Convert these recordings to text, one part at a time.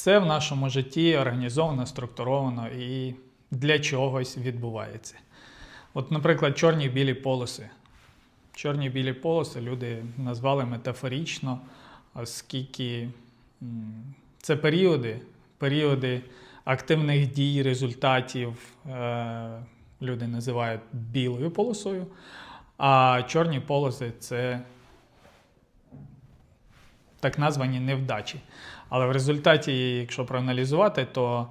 Все в нашому житті організовано, структуровано і для чогось відбувається. От, наприклад, чорні білі полоси. Чорні білі полоси люди назвали метафорично, оскільки це періоди, періоди активних дій, результатів. Е, люди називають білою полосою, а чорні полоси це так названі невдачі. Але в результаті, якщо проаналізувати, то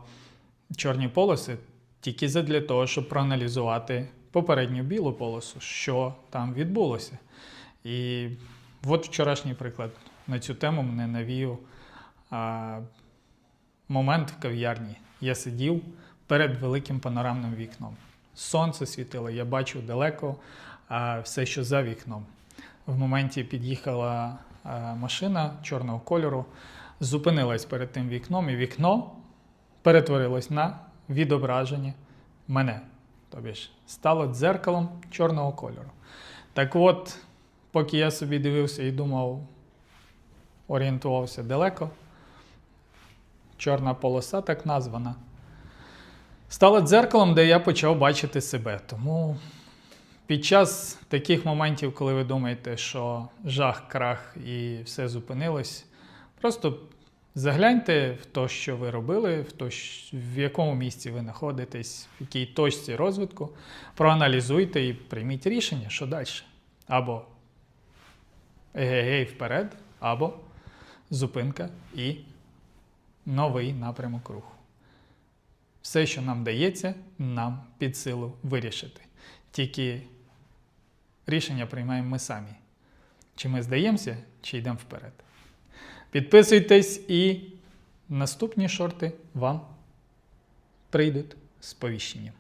чорні полоси тільки для того, щоб проаналізувати попередню білу полосу, що там відбулося. І от вчорашній приклад на цю тему мене навів а, момент в кав'ярні. Я сидів перед великим панорамним вікном. Сонце світило, я бачив далеко а, все, що за вікном. В моменті під'їхала машина чорного кольору, зупинилась перед тим вікном, і вікно перетворилось на відображення мене. Тобі ж стало дзеркалом чорного кольору. Так от, поки я собі дивився і думав, орієнтувався далеко, чорна полоса, так названа, стала дзеркалом, де я почав бачити себе. Тому під час таких моментів, коли ви думаєте, що жах, крах і все зупинилось, просто загляньте в те, що ви робили, в, то, в якому місці ви знаходитесь, в якій точці розвитку, проаналізуйте і прийміть рішення, що далі. Або егегей вперед, або зупинка і новий напрямок руху. Все, що нам дається, нам під силу вирішити. Тільки рішення приймаємо ми самі. Чи ми здаємося, чи йдемо вперед. Підписуйтесь і наступні шорти вам прийдуть з повіщенням.